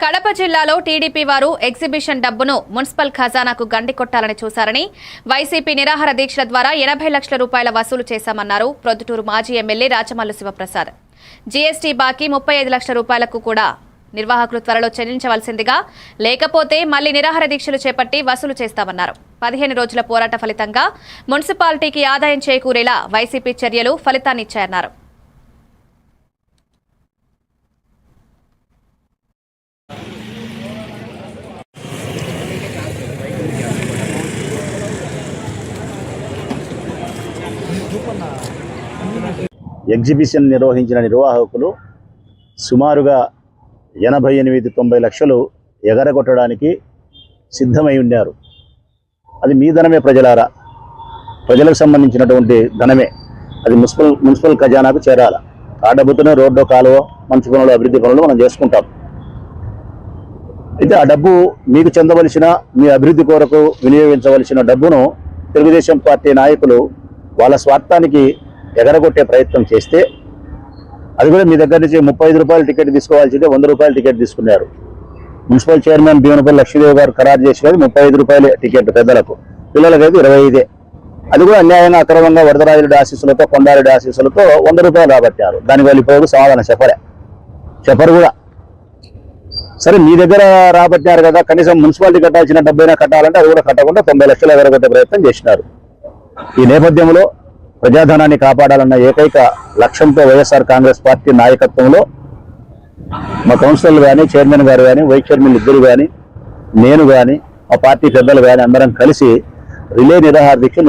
కడప జిల్లాలో టీడీపీ వారు ఎగ్జిబిషన్ డబ్బును మున్సిపల్ ఖజానాకు గండికొట్టాలని చూశారని వైసీపీ నిరాహార దీక్షల ద్వారా ఎనభై లక్షల రూపాయల వసూలు చేశామన్నారు ప్రొద్దుటూరు మాజీ ఎమ్మెల్యే రాచమల్లు శివప్రసాద్. జీఎస్టీ బాకీ ముప్పై ఐదు లక్షల రూపాయలకు కూడా నిర్వాహకులు త్వరలో చెల్లించవలసిందిగా లేకపోతే మళ్ళీ నిరాహార దీక్షలు చేపట్టి వసూలు చేస్తామన్నారు. పదిహేను రోజుల పోరాట ఫలితంగా మున్సిపాలిటీకి ఆదాయం చేకూరేలా వైసీపీ చర్యలు ఫలితాన్నిచ్చాయన్నారు ఎగ్జిబిషన్ నిర్వహించిన నిర్వాహకులు సుమారుగా ఎనభై ఎనిమిది తొంభై లక్షలు ఎగరగొట్టడానికి సిద్ధమై ఉన్నారు. అది మీ ధనమే ప్రజలారా? ప్రజలకు సంబంధించినటువంటి ధనమే. అది మున్సిపల్ మున్సిపల్ ఖజానాకు చేరాల. ఆ డబ్బుతోనే రోడ్డు కాలువ మంచి పనులు అభివృద్ధి పనులు మనం చేసుకుంటాం. అయితే ఆ డబ్బు మీకు చెందవలసిన మీ అభివృద్ధి కొరకు వినియోగించవలసిన డబ్బును తెలుగుదేశం పార్టీ నాయకులు వాళ్ళ స్వార్థానికి ఎగరగొట్టే ప్రయత్నం చేస్తే అది కూడా మీ దగ్గర నుంచి ముప్పై ఐదు టికెట్ టికెట్ తీసుకోవాల్సిందే వంద రూపాయలు టికెట్ తీసుకున్నారు. మున్సిపల్ చైర్మన్ భీమనపల్లి లక్ష్మీదేవి గారు ఖరారు చేసినది ముప్పై ఐదు రూపాయల టికెట్ పెద్దలకు. పిల్లలకైతే ఇరవై ఐదే. అది కూడా అన్యాయంగా అక్రమంగా వరదరాజుడి ఆశీస్సులతో కొండారెడ్డి ఆశీస్సులతో వంద రూపాయలు రాబట్టారు. దానికి ఇప్పుడు సమాధానం చెప్పలే. చెప్పరు కూడా. సరే మీ దగ్గర రాబట్టారు కదా కనీసం మున్సిపాలిటీ కట్టాల్సిన డబ్బైనా కట్టాలంటే అది కూడా కట్టకుండా తొంభై లక్షలు ఎగరగొట్టే ప్రయత్నం చేసినారు. ఈ నేపథ్యంలో ప్రజాధనాన్ని కాపాడాలన్న ఏకైక లక్ష్యంతో వైఎస్ఆర్ కాంగ్రెస్ పార్టీ నాయకత్వంలో మా కౌన్సిలర్లు కానీ చైర్మన్ గారు కానీ వైస్ చైర్మన్ ఇద్దరు కానీ నేను కానీ మా పార్టీ పెద్దలు కానీ అందరం కలిసి రిలే నిరాహార దీక్ష